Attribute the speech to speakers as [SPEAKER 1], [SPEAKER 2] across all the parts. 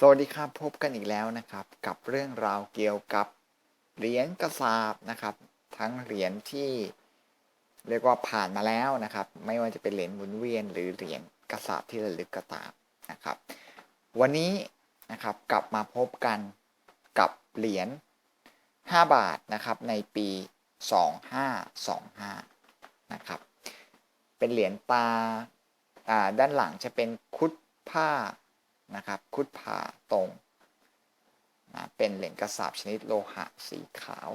[SPEAKER 1] สวัสดีครับพบกันอีกแล้วนะครับ กับเรื่องราวเกี่ยวกับเหรียญกระสาบนะครับ ทั้งเหรียญที่เรียกว่าผ่านมาแล้วนะครับ ไม่ว่าจะเป็นเหรียญหมุนเวียน หรือเหรียญกระสาบที่ระลึกก็ตามนะครับ วันนี้นะครับกลับมาพบกันกับเหรียญ5 บาทนะครับในปี 2525นะครับเป็นเหรียญตาด้านหลังจะเป็นคุดผ้า นะครับคุดผ่าตรงนะเป็นเหรียญกระสาบชนิดโลหะสีขาว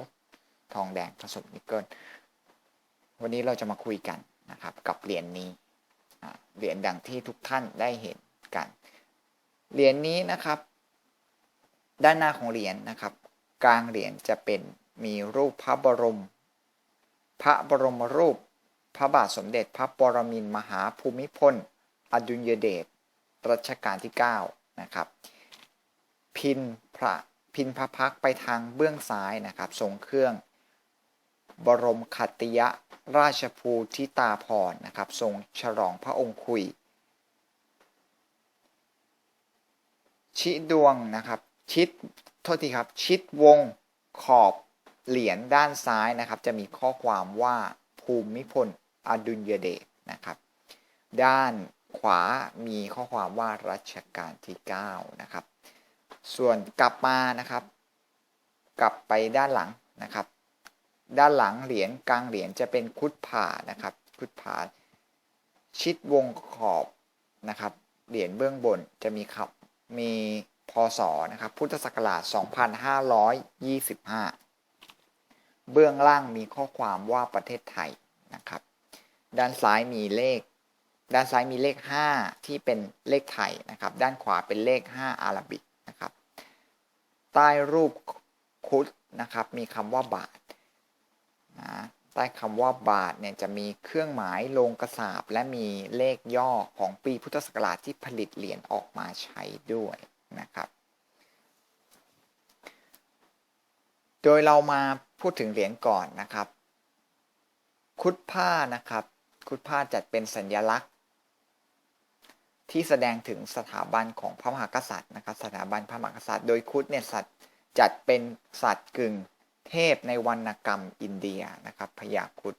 [SPEAKER 1] ทองแดงผสมนิกเกิล วันนี้เราจะมาคุยกันนะครับกับเหรียญนนี้เหรียญดังที่ทุกท่านได้เห็นกัน เหรียญนนี้นะครับ ด้านหน้าของเหรียญนนะครับ กลางเหรียญจะเป็นมีรูปพระบรม พระบรมรูป พระบาทสมเด็จพระปรมินทรมหาภูมิพล อดุลยเดช รัชกาลที่ 9 นะครับ พินพระพินพระพักไปทางเบื้องซ้ายนะครับ ทรงเครื่อง บรมขัติยะราชภูทิตาพรนะครับ ทรงฉลองพระองค์คุย ชิดวงนะครับ ชิดโทษทีครับ ชิดวงขอบเหรียญด้านซ้ายนะครับ จะมีข้อความว่าภูมิพลอดุลยเดชนะครับ ด้าน ขวามีข้อความว่ารัชกาลที่ 9 นะครับ ส่วนกลับมานะครับ กลับไปด้านหลังนะครับ ด้านหลังเหรียญกลางเหรียญจะเป็นคุดผ่านะครับคุดผาชิดวงขอบนะครับ เหรียญเบื้องบนจะมีครับมีพศนะครับ พุทธศักราช 2525 เบื้องล่างมีข้อความว่าประเทศไทยนะครับ ด้านซ้ายมีเลข ด้านซ้ายมีเลข 5 ที่เป็นเลขไทยนะครับ ด้านขวาเป็นเลข 5 อาราบิกนะครับ ใต้รูปคุดนะครับ มีคำว่าบาทนะใต้คำว่าบาทเนี่ยจะมีเครื่องหมายลงกระสาบและมีเลขย่อของปีพุทธศักราชที่ผลิตเหรียญออกมาใช้ด้วยนะครับ โดยเรามาพูดถึงเหรียญก่อนนะครับ คุดผ้านะครับ คุดผ้าจัดเป็นสัญลักษณ์ ที่แสดงถึงสถาบันของพระมหากษัตริย์นะครับ สถาบันพระมหากษัตริย์โดยคุดเนี่ยสัตว์จัดเป็นสัตว์กึ่งเทพในวรรณกรรมอินเดียนะครับพญาคุด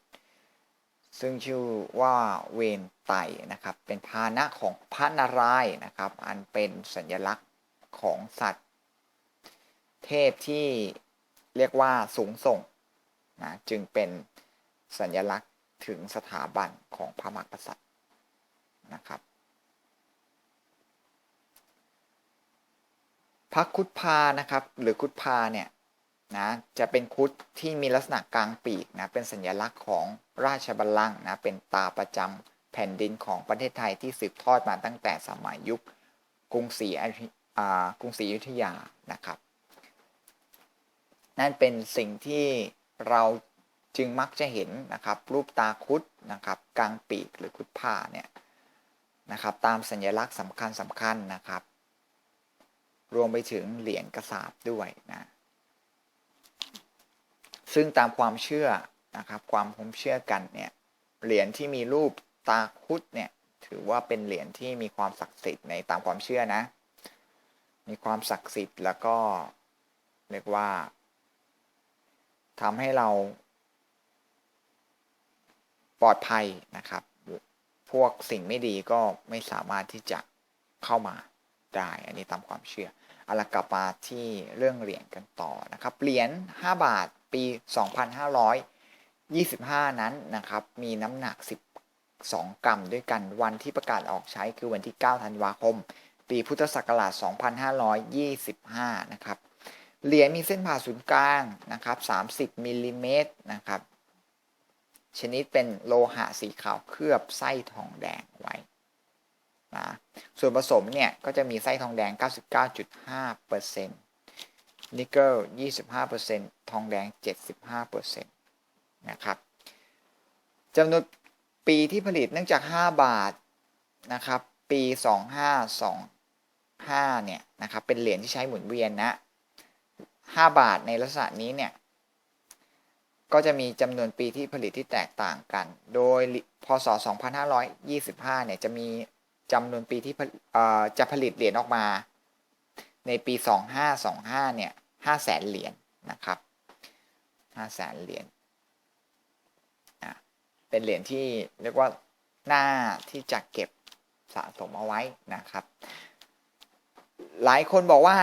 [SPEAKER 1] ซึ่งชื่อว่าเวนไตนะครับเป็นพาหนะของพระนารายณ์นะครับ อันเป็นสัญลักษณ์ของสัตว์ เทพที่เรียกว่าสูงส่งนะจึงเป็นสัญลักษณ์ถึงสถาบันของพระมหากษัตริย์นะครับ พระคุดพานะครับ หรือคุดพาเนี่ยนะจะเป็นคุดที่มีลักษณะกลางปีกนะเป็นสัญลักษณ์ของราชบัลลังก์นะเป็นตาประจำแผ่นดินของประเทศไทยที่สืบทอดมาตั้งแต่สมัยยุคกรุงศรีกรุงศรีอยุธยานะครับ นั่นเป็นสิ่งที่เราจึงมักจะเห็นนะครับรูปตาคุดนะครับกลางปีกหรือคุดผ้าเนี่ยนะครับตามสัญลักษณ์สำคัญสำคัญนะครับ รวมไปถึงเหรียญกระสาบด้วยนะซึ่งตามความเชื่อนะครับ ความผมเชื่อกันเนี่ยเหรียญที่มีรูปตาคุดเนี่ยถือว่าเป็นเหรียญที่มีความศักดิ์สิทธิ์ในตามความเชื่อนะ มีความศักดิ์สิทธิ์แล้วก็เรียกว่าทำให้เราปลอดภัยนะครับ พวกสิ่งไม่ดีก็ไม่สามารถที่จะเข้ามาได้ อันนี้ตามความเชื่อ เอาละกลับมาที่เรื่องเหรียญกันต่อนะครับ เหรียญ5บาทปี 2525 นั้นนะครับ มีน้ำหนัก 12 กรัมด้วยกัน วันที่ประกาศออกใช้คือวันที่ 9 ธันวาคม ปีพุทธศักราช 2525 นะครับ เหรียญมีเส้นผ่าศูนย์กลางนะครับ 30มิลลิเมตรนะครับ ชนิดเป็นโลหะสีขาวเคลือบไส้ทองแดงไว้ นะส่วนผสมเนี่ย ก็จะมีไส้ทองแดง 99.5%นิกเกิล 25%ทองแดง 75%นะครับจำนวนปีที่ผลิตเนื่องจาก 5 บาทนะครับ ปี 2525 เนี่ยนะครับ เป็นเหรียญที่ใช้หมุนเวียนนะ 5 บาทในลักษณะนี้เนี่ย ก็จะมีจำนวนปีที่ผลิตที่แตกต่างกัน โดยพศ 2525 เนี่ย จะมี จำนวนปีที่จะผลิตเหรียญออกมา ในปี 2525 เนี่ย 5 แสนเหรียญนนะครับ 5 แสนเหรียญเป็นเหรียญที่เรียกว่าหน้าที่จะเก็บสะสมเอาไว้นะครับ หลายคนบอกว่า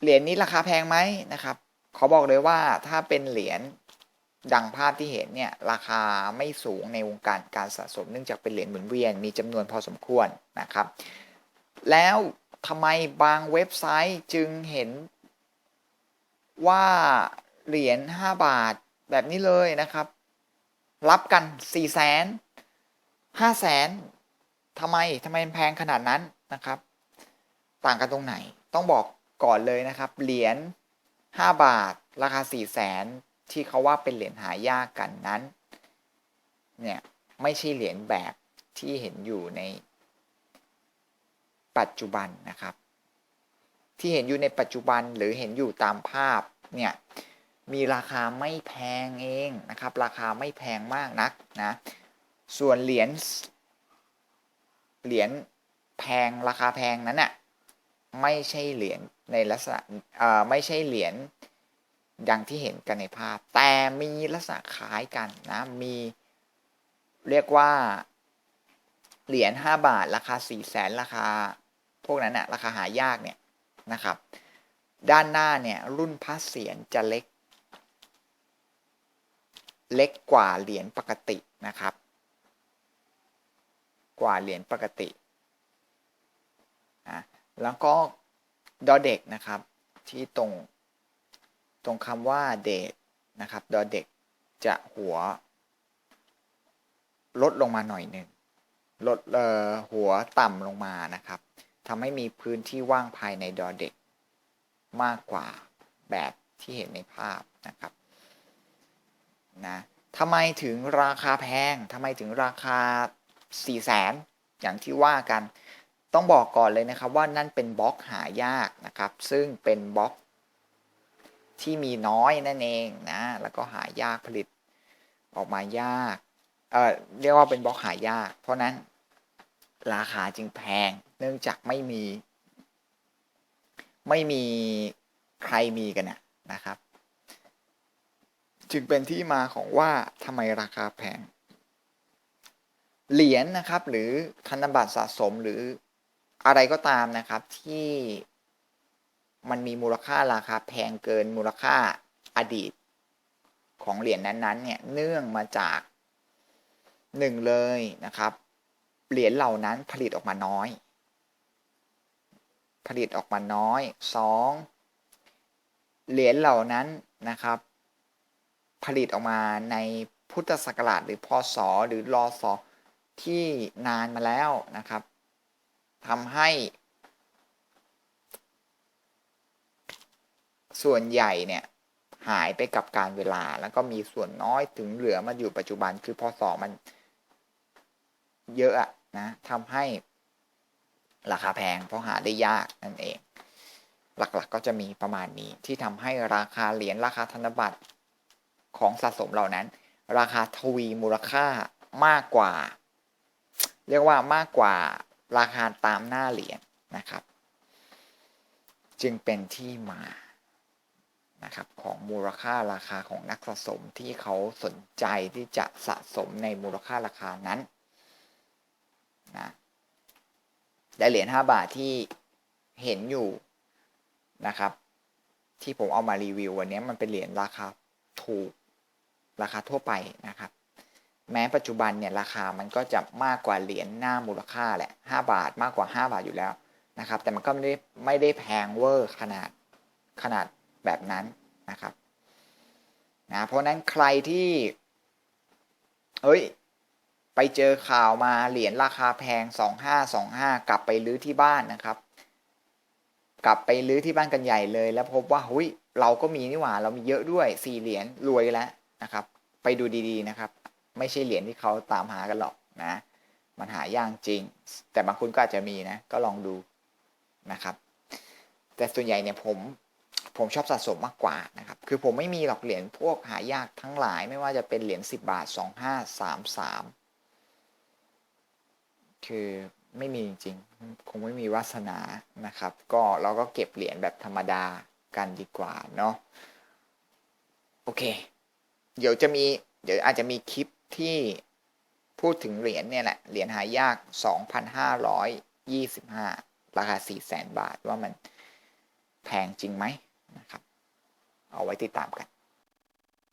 [SPEAKER 1] เหรียญนี้ราคาแพงไหมนะครับเขาบอกเลยว่าถ้าเป็นเหรียญ ดังภาพที่เห็นเนี่ยราคาไม่สูงในวงการการสะสมเนื่องจากเป็นเหรียญหมุนเวียนมีจำนวนพอสมควรนะครับ แล้วทำไมบางเว็บไซต์จึงเห็นว่าเหรียญ5บาทแบบนี้เลยนะครับ รับกัน 4 0 0แสนห้าแสนทำไมทำไมแพงขนาดนั้นนะครับ ต่างกันตรงไหนต้องบอกก่อนเลยนะครับ เหรียญ5บาทราคา4 0 0แสน ที่เขาว่าเป็นเหรียญหายากกันนั้นเนี่ยไม่ใช่เหรียญแบบที่เห็นอยู่ในปัจจุบันนะครับ ที่เห็นอยู่ในปัจจุบันหรือเห็นอยู่ตามภาพเนี่ยมีราคาไม่แพงเองนะครับ ราคาไม่แพงมากนักนะส่วนเหรียญเหรียญแพงราคาแพงนั้นน่ะไม่ใช่เหรียญในลักษณะไม่ใช่เหรียญ ดังที่เห็นกันในภาพ แต่มีลักษณะคล้ายกันนะ มีเรียกว่าเหรียญ5บาท ราคา4แสนราคา พวกนั้นนะราคาหายากเนี่ยนะครับ ด้านหน้าเนี่ยรุ่นพระเศียรจะเล็ก เล็กกว่าเหรียญปกตินะครับ กว่าเหรียญปกติอะแล้วก็ดอเด็กนะครับที่ตรง ตรงคำว่าเดทนะครับดอเด็กจะหัว ลดลงมาหน่อยหนึ่งลดเอ่อหัวต่ำลงมานะครับทำให้มีพื้นที่ว่างภายในดอเด็ก มากกว่าแบบที่เห็นในภาพนะครับนะทำไมถึงราคาแพงทำไมถึงราคา 4 0 0แสนอย่างที่ว่ากัน ต้องบอกก่อนเลยนะครับว่านั่นเป็นบล็อกหายากนะครับ ซึ่งเป็นบล็อก ที่มีน้อยนั่นเองนะ แล้วก็หายากผลิตออกมายาก เออเรียกว่าเป็นบล็อกหายาก เพราะนั้นราคาจึงแพง เนื่องจากไม่มี ไม่มีใครมีกันนะนะครับ จึงเป็นที่มาของว่าทำไมราคาแพง เหรียญนนะครับ หรือธนบัตรสะสมหรืออะไรก็ตามนะครับที่ มันมีมูลค่าราคาแพงเกินมูลค่าอดีตของเหรียญนั้นๆเนี่ยเนื่องมาจากหนึ่งเลยนะครับ เหรียญเหล่านั้นผลิตออกมาน้อย ผลิตออกมาน้อยสองเหรียญเหล่านั้นนะครับ ผลิตออกมาในพุทธศักราชหรือพศหรือรอสอที่นานมาแล้วนะครับทำให้ ส่วนใหญ่เนี่ยหายไปกับการเวลา แล้วก็มีส่วนน้อยถึงเหลือมาอยู่ปัจจุบันคือพอสอมัน เยอะอะนะทำให้ราคาแพงเพราะหาได้ยากนั่นเอง หลักๆกก็จะมีประมาณนี้ที่ทำให้ราคาเหรียญราคาธนบัตรของสะสมเหล่านั้น ราคาทวีมูลค่ามากกว่า เรียกว่ามากกว่าราคาตามหน้าเหรียญนะครับ จึงเป็นที่มา นะครับของมูลค่าราคาของนักสะสมที่เขาสนใจที่จะสะสมในมูลค่าราคานั้นนะและเหรียญ5บาทที่เห็นอยู่นะครับ ที่ผมเอามารีวิววันนี้มันเป็นเหรียญราคาถูกราคาทั่วไปนะครับ แม้ปัจจุบันเนี่ยราคามันก็จะมากกว่าเหรียญหน้ามูลค่าแหละ 5 บาทมากกว่า 5 บาทอยู่แล้วนะครับ แต่มันก็ไม่ได้ไม่ได้แพงเวอร์ขนาดขนาด แบบนั้นนะครับนะเพราะนั้นใครที่เฮ้ย ไปเจอข่าวมาเหรียญราคาแพง 2525 กลับไปลื้อที่บ้านนะครับ กลับไปลื้อที่บ้านกันใหญ่เลย แล้วพบว่าเฮ้ยเราก็มีนี่หว่า เรามีเยอะด้วยสี่เหรียญรวยแล้วนะครับ ไปดูดีๆนะครับ ไม่ใช่เหรียญที่เขาตามหากันหรอกนะ มันหายากจริง แต่บางคนก็อาจจะมีนะ ก็ลองดูนะครับ แต่ส่วนใหญ่เนี่ยผม ผมชอบสะสมมากกว่านะครับ คือผมไม่มีหรอกเหรียญพวกหายากทั้งหลาย ไม่ว่าจะเป็นเหรียญ10 บาท 2533 คือไม่มีจริงๆคงไม่มีวาสนานะครับ ก็เราก็เก็บเหรียญแบบธรรมดากันดีกว่าเนาะโอเค เดี๋ยวจะมีเดี๋ยวอาจจะมีคลิปที่พูดถึงเหรียญเนี่ยแหละ เหรียญหายาก 2,525 ราคา 400,000 บาทว่ามัน แพงจริงไหมนะครับ เอาไว้ติดตามกัน